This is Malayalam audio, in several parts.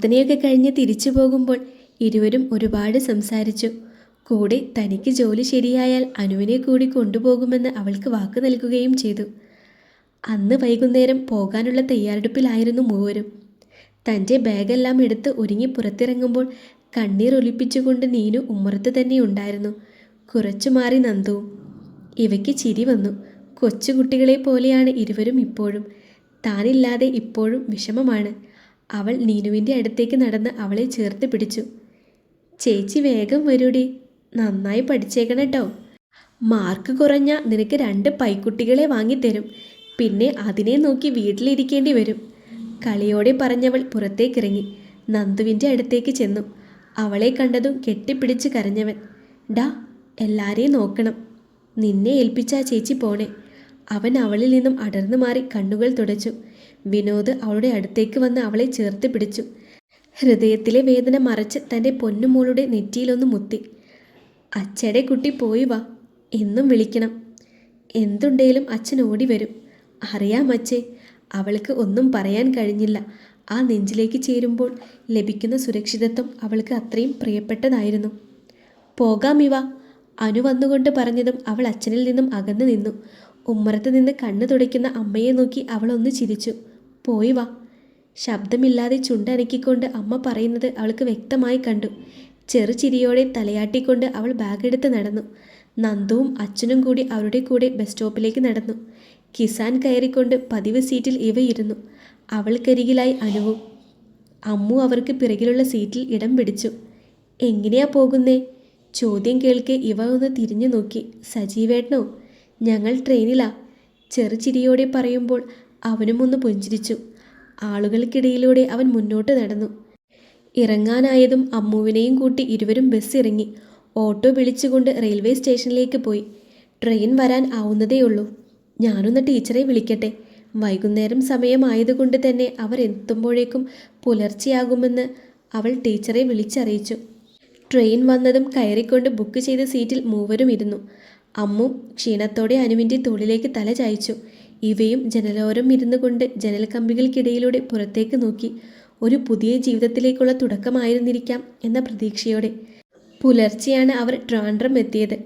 പ്രാർത്ഥനയൊക്കെ കഴിഞ്ഞ് തിരിച്ചു പോകുമ്പോൾ ഇരുവരും ഒരുപാട് സംസാരിച്ചു. കൂടെ തനിക്ക് ജോലി ശരിയായാൽ അനുവിനെ കൂടി കൊണ്ടുപോകുമെന്ന് അവൾക്ക് വാക്ക് നൽകുകയും ചെയ്തു. അന്ന് വൈകുന്നേരം പോകാനുള്ള തയ്യാറെടുപ്പിലായിരുന്നു മൂവരും. തന്റെ ബാഗെല്ലാം എടുത്ത് ഒരുങ്ങി പുറത്തിറങ്ങുമ്പോൾ കണ്ണീർ ഒലിപ്പിച്ചുകൊണ്ട് നീനു ഉമ്മറത്ത് തന്നെ ഉണ്ടായിരുന്നു. കുറച്ചു മാറി നന്ദുവും ഇവയ്ക്ക് ചിരി വന്നു. കൊച്ചുകുട്ടികളെ പോലെയാണ് ഇരുവരും ഇപ്പോഴും. താനില്ലാതെ ഇപ്പോഴും വിഷമമാണ്. അവൾ നീനുവിന്റെ അടുത്തേക്ക് നടന്ന് അവളെ ചേർത്ത് പിടിച്ചു. ചേച്ചി വേഗം വരൂടി. നന്നായി പഠിച്ചേക്കണം കേട്ടോ മാർക്ക് കുറഞ്ഞ നിനക്ക് രണ്ട് പൈക്കുട്ടികളെ വാങ്ങിത്തരും പിന്നെ അതിനെ നോക്കി വീട്ടിലിരിക്കേണ്ടി വരും. കളിയോടെ പറഞ്ഞവൾ പുറത്തേക്കിറങ്ങി. നന്ദുവിന്റെ അടുത്തേക്ക് ചെന്നു. അവളെ കണ്ടതും കെട്ടിപ്പിടിച്ച് കരഞ്ഞവൻ. ഡാ എല്ലാരെയും നോക്കണം. നിന്നെ ഏൽപ്പിച്ച ചേച്ചി പോണേ. അവൻ അവളിൽ നിന്നും അടർന്നു മാറി കണ്ണുകൾ തുടച്ചു. വിനോദ് അവളുടെ അടുത്തേക്ക് വന്ന് അവളെ ചേർത്ത് പിടിച്ചു. ഹൃദയത്തിലെ വേദന മറച്ച് തന്റെ പൊന്നുമോളുടെ നെറ്റിയിലൊന്ന് മുത്തി. അച്ഛടെ കുട്ടി പോയി വാ എന്നും വിളിക്കണം. എന്തുണ്ടേലും അച്ഛൻ ഓടി വരും. അറിയാം അച്ഛേ അവൾക്ക് ഒന്നും പറയാൻ കഴിഞ്ഞില്ല. ആ നെഞ്ചിലേക്ക് ചേരുമ്പോൾ ലഭിക്കുന്ന സുരക്ഷിതത്വം അവൾക്ക് അത്രയും പ്രിയപ്പെട്ടതായിരുന്നു. പോകാം ഇവ അനു വന്നുകൊണ്ട് പറഞ്ഞതും അവൾ അച്ഛനിൽ നിന്നും അകന്നു നിന്നു. ഉമ്മറത്ത് നിന്ന് കണ്ണു തുടയ്ക്കുന്ന അമ്മയെ നോക്കി അവളൊന്ന് ചിരിച്ചു. പോയി വാ. ശബ്ദമില്ലാതെ ചുണ്ടനക്കിക്കൊണ്ട് അമ്മ പറയുന്നത് അവൾക്ക് വ്യക്തമായി കണ്ടു. ചെറുചിരിയോടെ തലയാട്ടിക്കൊണ്ട് അവൾ ബാഗെടുത്ത് നടന്നു. നന്ദുവും അച്ഛനും കൂടി അവരുടെ കൂടെ ബസ് സ്റ്റോപ്പിലേക്ക് നടന്നു. കിസാൻ കയറിക്കൊണ്ട് പതിവ് സീറ്റിൽ ഇവയിരുന്നു. അവൾക്കരികിലായി അനുവും. അമ്മു അവർക്ക് പിറകിലുള്ള സീറ്റിൽ ഇടം പിടിച്ചു. എങ്ങനെയാ പോകുന്നേ? ചോദ്യം കേൾക്കെ ഇവ ഒന്ന് തിരിഞ്ഞു നോക്കി സജീവേട്ടനോ? ഞങ്ങൾ ട്രെയിനിലാ. ചെറുചിരിയോടെ പറയുമ്പോൾ അവനും ഒന്ന് പുഞ്ചിരിച്ചു. ആളുകൾക്കിടയിലൂടെ അവൻ മുന്നോട്ട് നടന്നു. ഇറങ്ങാനായതും അമ്മുവിനെയും കൂട്ടി ഇരുവരും ബസ് ഇറങ്ങി. ഓട്ടോ വിളിച്ചുകൊണ്ട് റെയിൽവേ സ്റ്റേഷനിലേക്ക് പോയി. ട്രെയിൻ വരാൻ ആവുന്നതേയുള്ളൂ ഞാനൊന്ന് ടീച്ചറെ വിളിക്കട്ടെ. വൈകുന്നേരം സമയമായതുകൊണ്ട് തന്നെ അവർ എത്തുമ്പോഴേക്കും പുലർച്ചെയാകുമെന്ന് അവൾ ടീച്ചറെ വിളിച്ചറിയിച്ചു. ട്രെയിൻ വന്നതും കയറിക്കൊണ്ട് ബുക്ക് ചെയ്ത സീറ്റിൽ മൂവരും ഇരുന്നു. അമ്മു ക്ഷീണത്തോടെ അനുവിന്റെ തോളിലേക്ക് തല ചായച്ചു. ഇവയും ജനലോരം ഇരുന്നു കൊണ്ട് ജനൽ കമ്പികൾക്കിടയിലൂടെ പുറത്തേക്ക് നോക്കി ഒരു പുതിയ ജീവിതത്തിലേക്കുള്ള തുടക്കമായിരുന്നിരിക്കാം എന്ന പ്രതീക്ഷയോടെ. പുലർച്ചെയാണ് അവർ ട്രാൻഡ്രം എത്തിയത്.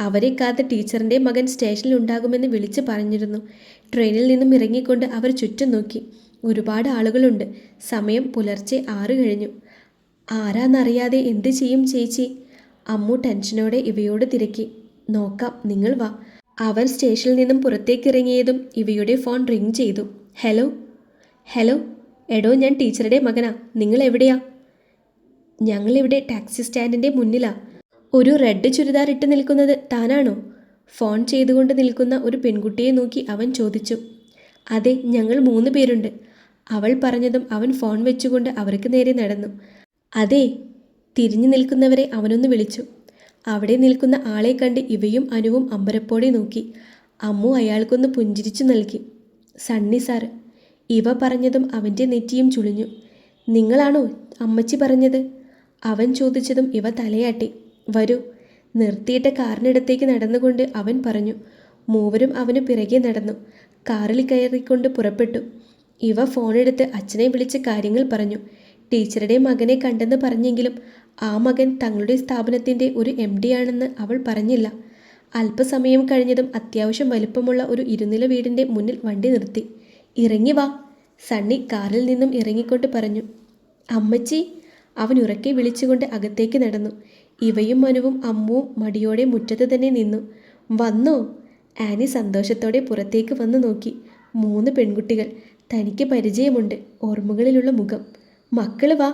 അവരെ കാത്ത് ടീച്ചറിന്റെ മകൻ സ്റ്റേഷനിൽ ഉണ്ടാകുമെന്ന് വിളിച്ചു പറഞ്ഞിരുന്നു. ട്രെയിനിൽ നിന്നും ഇറങ്ങിക്കൊണ്ട് അവർ ചുറ്റും നോക്കി. ഒരുപാട് ആളുകളുണ്ട്. സമയം പുലർച്ചെ ആറ് കഴിഞ്ഞു. ആരാന്നറിയാതെ എന്ത് ചെയ്യും ചേച്ചി? അമ്മു ടെൻഷനോടെ ഇവയോട് തിരക്കി. നോക്കാം നിങ്ങൾ വാ. അവർ സ്റ്റേഷനിൽ നിന്നും പുറത്തേക്കിറങ്ങിയതും ഇവയുടെ ഫോൺ റിങ് ചെയ്തു. ഹലോ? ഹലോ? എടോ ഞാൻ ടീച്ചറുടെ മകനാ. നിങ്ങൾ എവിടെയാ? ഞങ്ങളിവിടെ ടാക്സി സ്റ്റാൻഡിന്റെ മുന്നിലാ. ഒരു റെഡ് ചുരിദാർ ഇട്ട് നിൽക്കുന്നത് താനാണോ? ഫോൺ ചെയ്തുകൊണ്ട് നിൽക്കുന്ന ഒരു പെൺകുട്ടിയെ നോക്കി അവൻ ചോദിച്ചു. അതെ ഞങ്ങൾ മൂന്ന് പേരുണ്ട്. അവൾ പറഞ്ഞതും അവൻ ഫോൺ വെച്ചുകൊണ്ട് അവർക്ക് നേരെ നടന്നു. അതെ തിരിഞ്ഞു നിൽക്കുന്നവരെ അവനൊന്ന് വിളിച്ചു. അവിടെ നിൽക്കുന്ന ആളെ കണ്ട് ഇവയും അനുവും അമ്പരപ്പോടെ നോക്കി. അമ്മു അയാൾക്കൊന്ന് പുഞ്ചിരിച്ചു നൽകി. സണ്ണി സാർ ഇവ പറഞ്ഞതും അവന്റെ നെറ്റിയും ചുളിഞ്ഞു. നിങ്ങളാണോ അമ്മച്ചി പറഞ്ഞത്? അവൻ ചോദിച്ചതും ഇവ തലയാട്ടി. വരൂ. നിർത്തിയിട്ട കാറിനടുത്തേക്ക് നടന്നുകൊണ്ട് അവൻ പറഞ്ഞു. മൂവരും അവന് പിറകെ നടന്നു. കാറിൽ കയറിക്കൊണ്ട് പുറപ്പെട്ടു. ഇവ ഫോണെടുത്ത് അച്ഛനെ വിളിച്ച് കാര്യങ്ങൾ പറഞ്ഞു. ടീച്ചറുടെ മകനെ കണ്ടെന്ന് പറഞ്ഞെങ്കിലും ആ മകൻ തങ്ങളുടെ സ്ഥാപനത്തിന്റെ ഒരു എം ആണെന്ന് അവൾ പറഞ്ഞില്ല. അല്പസമയം കഴിഞ്ഞതും അത്യാവശ്യം വലുപ്പമുള്ള ഒരു ഇരുനില വീടിന്റെ മുന്നിൽ വണ്ടി നിർത്തി. ഇറങ്ങി വാ സണ്ണി കാറിൽ നിന്നും ഇറങ്ങിക്കൊണ്ട് പറഞ്ഞു. അമ്മച്ചി അവൻ ഉറക്കെ വിളിച്ചുകൊണ്ട് അകത്തേക്ക് നടന്നു. ഇവയും മനുവും അമ്മുവും മടിയോടെ മുറ്റത്ത് തന്നെ നിന്നു. വന്നോ? ആനി സന്തോഷത്തോടെ പുറത്തേക്ക് വന്നു നോക്കി. മൂന്ന് പെൺകുട്ടികൾ. തനിക്ക് പരിചയമുണ്ട്. ഓർമ്മകളിലുള്ള മുഖം. മക്കൾ വാ.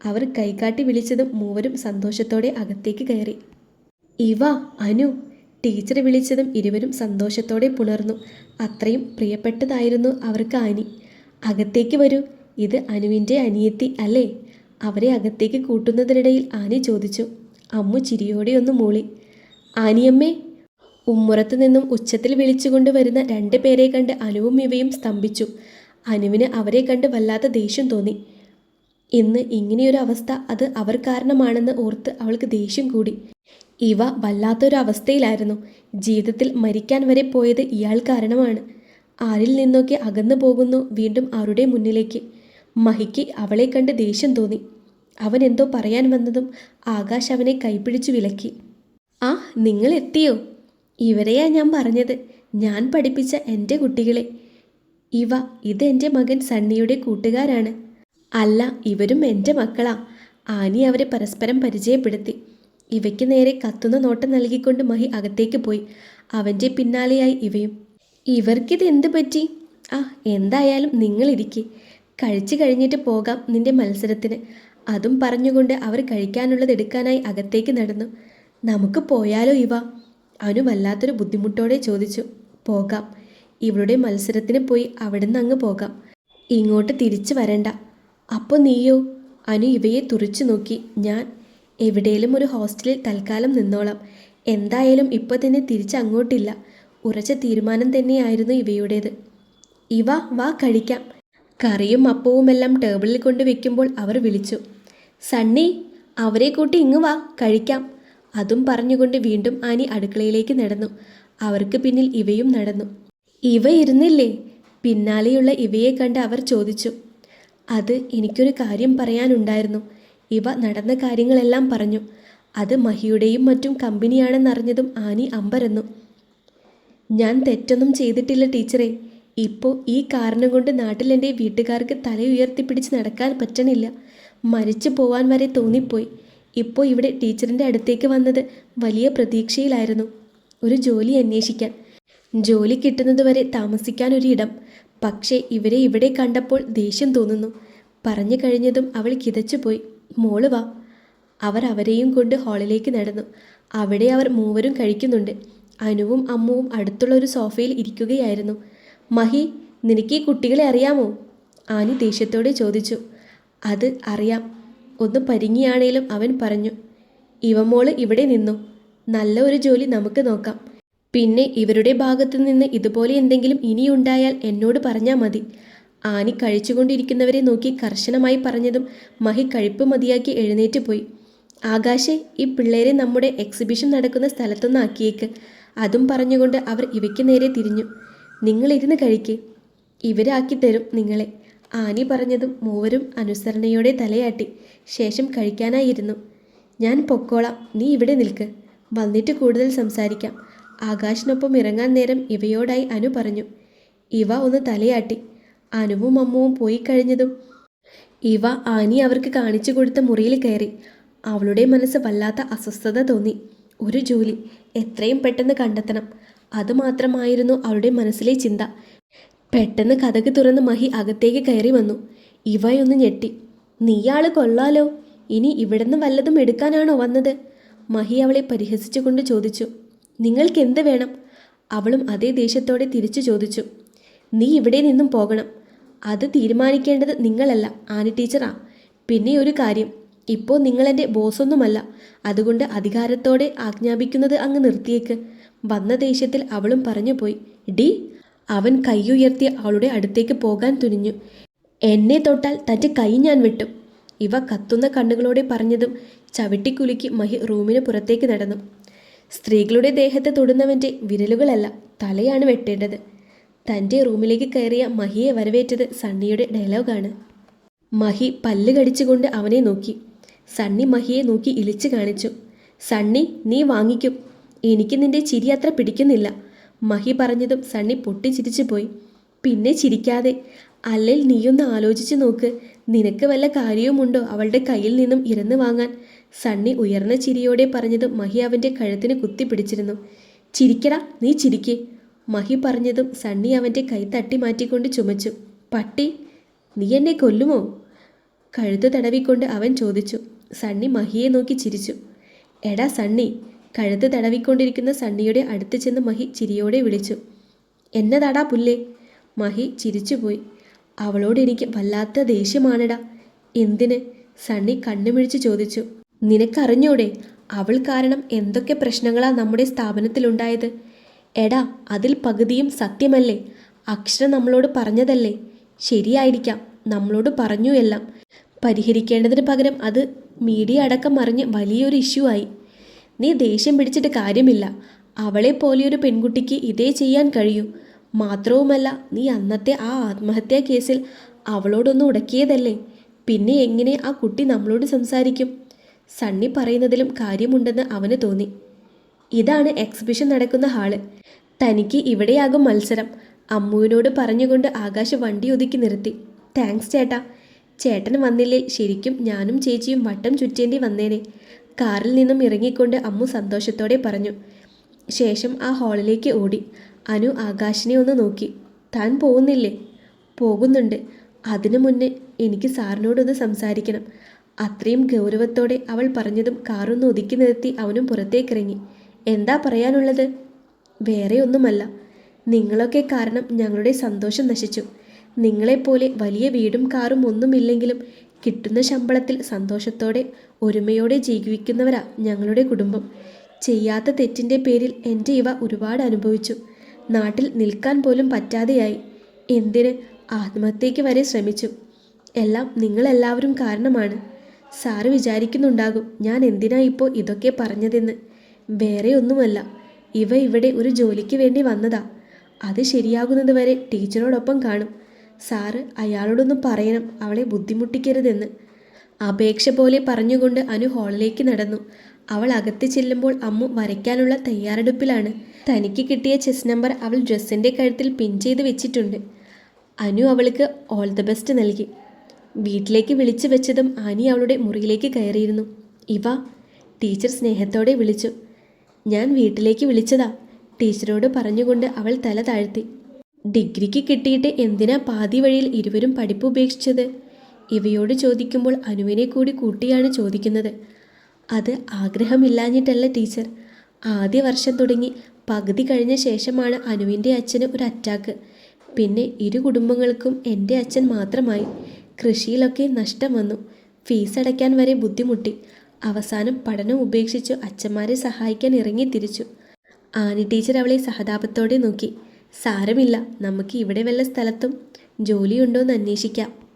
അവർ കൈകാട്ടി വിളിച്ചതും മൂവരും സന്തോഷത്തോടെ അകത്തേക്ക് കയറി. ഇവ അനു ടീച്ചർ വിളിച്ചതും ഇരുവരും സന്തോഷത്തോടെ പുണർന്നു അത്രയും പ്രിയപ്പെട്ടതായിരുന്നു അവർക്ക് ആനി. അകത്തേക്ക് വരൂ ഇത് അനുവിന്റെ അനിയത്തി അല്ലേ? അവരെ അകത്തേക്ക് കൂട്ടുന്നതിനിടയിൽ ആനി ചോദിച്ചു. അമ്മു ചിരിയോടെ ഒന്ന് മൂളി. ആനിയമ്മേ ഉമ്മുറത്ത് നിന്നും ഉച്ചത്തിൽ വിളിച്ചുകൊണ്ട് വരുന്ന രണ്ട് പേരെ കണ്ട് അനുവും ഇവയും സ്തംഭിച്ചു. അനുവിന് അവരെ കണ്ട് വല്ലാത്ത ദേഷ്യം തോന്നി. ഇന്ന് ഇങ്ങനെയൊരു അവസ്ഥ അത് അവർ കാരണമാണെന്ന് ഓർത്ത് അവൾക്ക് ദേഷ്യം കൂടി. ഇവ വല്ലാത്തൊരവസ്ഥയിലായിരുന്നു. ജീവിതത്തിൽ മരിക്കാൻ വരെ പോയത് ഇയാൾ കാരണമാണ്. ആരിൽ നിന്നൊക്കെ അകന്നു പോകുന്നു വീണ്ടും ആരുടെ മുന്നിലേക്ക്. മഹിക്ക് അവളെ കണ്ട് ദേഷ്യം തോന്നി. അവൻ എന്തോ പറയാൻ വന്നതും ആകാശ് അവനെ കൈപിടിച്ചു വിലക്കി. ആ നിങ്ങൾ എത്തിയോ? ഇവരെയാ ഞാൻ പറഞ്ഞത്. ഞാൻ പഠിപ്പിച്ച എന്റെ കുട്ടികളെ. ഇവ ഇതെന്റെ മകൻ സണ്ണിയുടെ കൂട്ടുകാരാണ്. അല്ല ഇവരും എന്റെ മക്കളാ. ആനി അവരെ പരസ്പരം പരിചയപ്പെടുത്തി. ഇവയ്ക്ക് നേരെ കത്തുന്ന നോട്ടം നൽകിക്കൊണ്ട് മഹി അകത്തേക്ക് പോയി. അവന്റെ പിന്നാലെയായി ഇവയും. ഇവർക്കിത് എന്ത് പറ്റി? ആ എന്തായാലും നിങ്ങളിരിക്കെ. കഴിച്ചു കഴിഞ്ഞിട്ട് പോകാം നിന്റെ മത്സരത്തിന്. അതും പറഞ്ഞുകൊണ്ട് അവർ കഴിക്കാനുള്ളത് എടുക്കാനായി അകത്തേക്ക് നടന്നു. നമുക്ക് പോയാലോ ഇവ? അവന് വല്ലാത്തൊരു ബുദ്ധിമുട്ടോടെ ചോദിച്ചു. പോകാം. ഇവളുടെ മത്സരത്തിന് പോയി അവിടുന്ന് അങ്ങ് പോകാം. ഇങ്ങോട്ട് തിരിച്ചു വരണ്ട. അപ്പോൾ നീയോ? അനു ഇവയെ തുറിച്ചു നോക്കി. ഞാൻ എവിടെയെങ്കിലും ഒരു ഹോസ്റ്റലിൽ തൽക്കാലം നിന്നോളാം. എന്തായാലും ഇപ്പോൾ തന്നെ തിരിച്ചങ്ങോട്ടില്ല. ഉറച്ച തീരുമാനം തന്നെയായിരുന്നു ഇവയുടേത്. ഇവ വാ കഴിക്കാം. കറിയും അപ്പവുമെല്ലാം ടേബിളിൽ കൊണ്ട് വെക്കുമ്പോൾ അവർ വിളിച്ചു. സണ്ണി അവരെ കൂട്ടി ഇങ്ങ് വാ കഴിക്കാം. അതും പറഞ്ഞുകൊണ്ട് വീണ്ടും ആനി അടുക്കളയിലേക്ക് നടന്നു. അവർക്ക് പിന്നിൽ ഇവയും നടന്നു. ഇവ ഇരുന്നില്ലേ? പിന്നാലെയുള്ള ഇവയെ കണ്ട് അവർ ചോദിച്ചു. അത് എനിക്കൊരു കാര്യം പറയാനുണ്ടായിരുന്നു. ഇവ നടന്ന കാര്യങ്ങളെല്ലാം പറഞ്ഞു. അത് മഹിയുടെയും മറ്റും കമ്പനിയാണെന്നറിഞ്ഞതും ആനി അമ്പരന്നു. ഞാൻ തെറ്റൊന്നും ചെയ്തിട്ടില്ല ടീച്ചറെ. ഇപ്പോൾ ഈ കാരണം കൊണ്ട് നാട്ടിൽ എന്റെ വീട്ടുകാർക്ക് തല ഉയർത്തിപ്പിടിച്ച് നടക്കാൻ പറ്റണില്ല. മരിച്ചു പോവാൻ വരെ തോന്നിപ്പോയി. ഇപ്പോൾ ഇവിടെ ടീച്ചറിന്റെ അടുത്തേക്ക് വന്നത് വലിയ പ്രതീക്ഷയിലായിരുന്നു. ഒരു ജോലി അന്വേഷിക്കാൻ. ജോലി കിട്ടുന്നതുവരെ താമസിക്കാൻ ഒരിടം പക്ഷേ ഇവരെ ഇവിടെ കണ്ടപ്പോൾ ദേഷ്യം തോന്നുന്നു. പറഞ്ഞു കഴിഞ്ഞതും അവൾ കിതച്ചുപോയി. മോൾ വാ. അവർ അവരെയും കൊണ്ട് ഹാളിലേക്ക് നടന്നു. അവിടെ അവർ മൂവരും കഴിക്കുന്നുണ്ട്. അനുവും അമ്മുവും അടുത്തുള്ള ഒരു സോഫയിൽ ഇരിക്കുകയായിരുന്നു. മഹി നിനക്ക് ഈ കുട്ടികളെ അറിയാമോ? ആനി ദേഷ്യത്തോടെ ചോദിച്ചു. അത് അറിയാം. ഒന്ന് പരിങ്ങിയാണേലും അവൻ പറഞ്ഞു. ഇവമോൾ ഇവിടെ നിന്നു. നല്ല ഒരു ജോലി നമുക്ക് നോക്കാം. പിന്നെ ഇവരുടെ ഭാഗത്തു നിന്ന് ഇതുപോലെ എന്തെങ്കിലും ഇനിയുണ്ടായാൽ എന്നോട് പറഞ്ഞാൽ മതി. ആനി കഴിച്ചുകൊണ്ടിരിക്കുന്നവരെ നോക്കി കർശനമായി പറഞ്ഞതും മഹി കഴിപ്പ് മതിയാക്കി എഴുന്നേറ്റ് പോയി. ആകാശെ ഈ പിള്ളേരെ നമ്മുടെ എക്സിബിഷൻ നടക്കുന്ന സ്ഥലത്തൊന്ന് ആക്കിയേക്ക്. അതും പറഞ്ഞുകൊണ്ട് അവർ ഇവയ്ക്ക് നേരെ തിരിഞ്ഞു. നിങ്ങളിരുന്ന് കഴിക്ക്. ഇവരാക്കി തരും നിങ്ങളെ ആനി പറഞ്ഞതും മൂവരും അനുസരണയോടെ തലയാട്ടി. ശേഷം കഴിക്കാനായിരുന്നു. ഞാൻ പൊക്കോളാം. നീ ഇവിടെ നിൽക്ക്. വന്നിട്ട് കൂടുതൽ സംസാരിക്കാം. ആകാശിനൊപ്പം ഇറങ്ങാൻ നേരം ഇവയോടായി അനു പറഞ്ഞു. ഇവ ഒന്ന് തലയാട്ടി. അനുവും അമ്മുവും പോയി കഴിഞ്ഞതും ഇവ ആനി അവർക്ക് കാണിച്ചു കൊടുത്ത മുറിയിൽ കയറി. അവളുടെ മനസ്സ് വല്ലാത്ത അസ്വസ്ഥത തോന്നി. ഒരു ജോലി. എത്രയും പെട്ടെന്ന് കണ്ടെത്തണം. അതുമാത്രമായിരുന്നു അവളുടെ മനസ്സിലെ ചിന്ത. പെട്ടെന്ന് കഥക് തുറന്ന് മഹി അകത്തേക്ക് കയറി വന്നു. ഇവയൊന്ന് ഞെട്ടി. നീയാൾ കൊള്ളാലോ. ഇനി ഇവിടുന്ന് വല്ലതും എടുക്കാനാണോ വന്നത്? മഹി അവളെ പരിഹസിച്ചുകൊണ്ട് ചോദിച്ചു. നിങ്ങൾക്ക് എന്ത് വേണം? അവളും അതേ ദേഷ്യത്തോടെ തിരിച്ചു ചോദിച്ചു. നീ ഇവിടെ നിന്നും പോകണം. അത് തീരുമാനിക്കേണ്ടത് നിങ്ങളല്ല ആനി ടീച്ചറാ. പിന്നെ ഒരു കാര്യം. ഇപ്പോൾ നിങ്ങളെന്റെ ബോസൊന്നുമല്ല. അതുകൊണ്ട് അധികാരത്തോടെ ആജ്ഞാപിക്കുന്നത് അങ്ങ് നിർത്തിയേക്ക്. വന്ന ദേഷ്യത്തിൽ അവളും പറഞ്ഞു പോയി ഡി അവൻ കൈയുയർത്തി അവളുടെ അടുത്തേക്ക് പോകാൻ തുനിഞ്ഞു. എന്നെ തൊട്ടാൽ തന്റെ കൈ ഞാൻ വിട്ടു. ഇവ കത്തുന്ന കണ്ണുകളോടെ പറഞ്ഞതും ചവിട്ടിക്കുലുക്കി മഹി റൂമിന് പുറത്തേക്ക് നടന്നു. സ്ത്രീകളുടെ ദേഹത്തെ തൊടുന്നവന്റെ വിരലുകളല്ല തലയാണ് വെട്ടേണ്ടത്. തന്റെ റൂമിലേക്ക് കയറിയ മഹിയെ വരവേറ്റത് സണ്ണിയുടെ ഡയലോഗാണ്. മഹി പല്ല് കടിച്ചുകൊണ്ട് അവനെ നോക്കി. സണ്ണി മഹിയെ നോക്കി ഇളിച്ചു കാണിച്ചു. സണ്ണി നീ വാങ്ങിക്കും. എനിക്ക് നിന്റെ ചിരി അത്ര പിടിക്കുന്നില്ല. മഹി പറഞ്ഞതും സണ്ണി പൊട്ടിച്ചിരിച്ചു പോയി. പിന്നെ ചിരിക്കാതെ അല്ലെങ്കിൽ നീയൊന്ന് ആലോചിച്ച് നോക്ക്. നിനക്ക് വല്ല കാര്യവുമുണ്ടോ അവളുടെ കയ്യിൽ നിന്നും ഇരന്ന് വാങ്ങാൻ? സണ്ണി ഉയർന്ന ചിരിയോടെ പറഞ്ഞത് മഹി അവന്റെ കഴുത്തിന് കുത്തിപ്പിടിച്ചിരുന്നു ചിരിക്കടാ നീ ചിരിക്ക്. മഹി പറഞ്ഞതും സണ്ണി അവന്റെ കൈ തട്ടി മാറ്റിക്കൊണ്ട് ചുമച്ചു. പട്ടി നീ എന്നെ കൊല്ലുമോ? കഴുത്ത് തടവിക്കൊണ്ട് അവൻ ചോദിച്ചു. സണ്ണി മഹിയെ നോക്കി ചിരിച്ചു. എടാ സണ്ണി കഴുത്ത് തടവിക്കൊണ്ടിരിക്കുന്ന സണ്ണിയുടെ അടുത്ത് ചെന്ന് മഹി ചിരിയോടെ വിളിച്ചു. എന്നതാടാ പുല്ലേ? മഹി ചിരിച്ചുപോയി. അവളോട് എനിക്ക് വല്ലാത്ത ദേഷ്യമാണെടാ. എന്തിന്? സണ്ണി കണ്ണുമിഴിച്ച് ചോദിച്ചു. നിനക്കറിഞ്ഞൂടെ അവൾ കാരണം എന്തൊക്കെ പ്രശ്നങ്ങളാ നമ്മുടെ സ്ഥാപനത്തിലുണ്ടായത്? എടാ അതിൽ പകുതിയും സത്യമല്ലേ? അക്ഷര നമ്മളോട് പറഞ്ഞതല്ലേ? ശരിയായിരിക്കാം നമ്മളോട് പറഞ്ഞു എല്ലാം. പരിഹരിക്കേണ്ടതിന് പകരം അത് മീഡിയ അടക്കം അറിഞ്ഞ് വലിയൊരു ഇഷ്യൂ ആയി. നീ ദേഷ്യം പിടിച്ചിട്ട് കാര്യമില്ല. അവളെ പോലെയൊരു പെൺകുട്ടിക്ക് ഇതേ ചെയ്യാൻ കഴിയൂ. മാത്രവുമല്ല നീ അന്നത്തെ ആ ആത്മഹത്യാ കേസിൽ അവളോടൊന്ന് ഉടക്കിയതല്ലേ? പിന്നെ എങ്ങനെ ആ കുട്ടി നമ്മളോട് സംസാരിക്കും? സണ്ണി പറയുന്നതിലും കാര്യമുണ്ടെന്ന് അവന് തോന്നി. ഇതാണ് എക്സിബിഷൻ നടക്കുന്ന ഹാൾ. തനിക്ക് ഇവിടെയാകും മത്സരം. അമ്മുവിനോട് പറഞ്ഞുകൊണ്ട് ആകാശ് വണ്ടി ഒതുക്കി നിർത്തി. താങ്ക്സ് ചേട്ടാ. ചേട്ടൻ വന്നില്ലേ? ശരിക്കും ഞാനും ചേച്ചിയും വട്ടം ചുറ്റേണ്ടി വന്നേനെ. കാറിൽ നിന്നും ഇറങ്ങിക്കൊണ്ട് അമ്മു സന്തോഷത്തോടെ പറഞ്ഞു. ശേഷം ആ ഹാളിലേക്ക് ഓടി. അനു ആകാശിനെ ഒന്ന് നോക്കി. താൻ പോകുന്നില്ലേ? പോകുന്നുണ്ട്. അതിനു മുന്നേ എനിക്ക് സാറിനോടൊന്ന് സംസാരിക്കണം. അത്രയും ഗൗരവത്തോടെ അവൾ പറഞ്ഞതും കാറൊന്ന് ഒതുക്കി നിർത്തി അവനും പുറത്തേക്കിറങ്ങി. എന്താ പറയാനുള്ളത്? വേറെ ഒന്നുമല്ല. നിങ്ങളൊക്കെ കാരണം ഞങ്ങളുടെ സന്തോഷം നശിച്ചു. നിങ്ങളെപ്പോലെ വലിയ വീടും കാറും ഒന്നുമില്ലെങ്കിലും കിട്ടുന്ന ശമ്പളത്തിൽ സന്തോഷത്തോടെ ഒരുമയോടെ ജീവിക്കുന്നവരാ ഞങ്ങളുടെ കുടുംബം. ചെയ്യാത്ത തെറ്റിന്റെ പേരിൽ എന്റെ ഇവ ഒരുപാട് അനുഭവിച്ചു. നാട്ടിൽ നിൽക്കാൻ പോലും പറ്റാതെയായി. എന്തിന്? ആത്മഹത്യയ്ക്ക് വരെ ശ്രമിച്ചു. എല്ലാം നിങ്ങളെല്ലാവരും കാരണമാണ്. സാറ് വിചാരിക്കുന്നുണ്ടാകും ഞാൻ എന്തിനാ ഇപ്പോൾ ഇതൊക്കെ പറഞ്ഞതെന്ന്. വേറെ ഒന്നുമല്ല ഇവ ഇവിടെ ഒരു ജോലിക്ക് വേണ്ടി വന്നതാ. അത് ശരിയാകുന്നത് വരെ ടീച്ചറോടൊപ്പം കാണും. സാറ് അയാളോടൊന്ന് പറയണം അവളെ ബുദ്ധിമുട്ടിക്കരുതെന്ന്. അപേക്ഷ പോലെ പറഞ്ഞുകൊണ്ട് അനു ഹാളിലേക്ക് നടന്നു. അവൾ അകത്ത് ചെല്ലുമ്പോൾ അമ്മു വരയ്ക്കാനുള്ള തയ്യാറെടുപ്പിലാണ്. തനിക്ക് കിട്ടിയ ചെസ് നമ്പർ അവൾ ഡ്രസ്സിന്റെ കഴുത്തിൽ പിൻ ചെയ്ത് വെച്ചിട്ടുണ്ട്. അനു അവൾക്ക് ഓൾ ദ ബെസ്റ്റ് നൽകി. വീട്ടിലേക്ക് വിളിച്ചു വെച്ചതും ആനി അവളുടെ മുറിയിലേക്ക് കയറിയിരുന്നു. ഇവ ടീച്ചർ സ്നേഹത്തോടെ വിളിച്ചു. ഞാൻ വീട്ടിലേക്ക് വിളിച്ചതാ ടീച്ചറോട് പറഞ്ഞുകൊണ്ട് അവൾ തല താഴ്ത്തി. ഡിഗ്രിക്ക് കിട്ടിയിട്ട് എന്തിനാ പാതി വഴിയിൽ ഇരുവരും പഠിപ്പ് ഉപേക്ഷിച്ചത്? ഇവയോട് ചോദിക്കുമ്പോൾ അനുവിനെ കൂടി കൂട്ടിയാണ് ചോദിക്കുന്നത്. അത് ആഗ്രഹമില്ലാഞ്ഞിട്ടല്ല ടീച്ചർ. ആദ്യ വർഷം തുടങ്ങി പകുതി കഴിഞ്ഞ ശേഷമാണ് അനുവിന്റെ അച്ഛന് ഒരു അറ്റാക്ക്. പിന്നെ ഇരു കുടുംബങ്ങൾക്കും എന്റെ അച്ഛൻ മാത്രമായി. കൃഷിയിലൊക്കെ നഷ്ടം വന്നു. ഫീസ് അടയ്ക്കാൻ വരെ ബുദ്ധിമുട്ടി. അവസാനം പഠനം ഉപേക്ഷിച്ചു അച്ഛന്മാരെ സഹായിക്കാൻ ഇറങ്ങി തിരിച്ചു. ആനി ടീച്ചർ അവളെ സഹതാപത്തോടെ നോക്കി. സാരമില്ല നമുക്ക് ഇവിടെ വല്ല സ്ഥലത്തും ജോലിയുണ്ടോ എന്ന് അന്വേഷിക്കാം.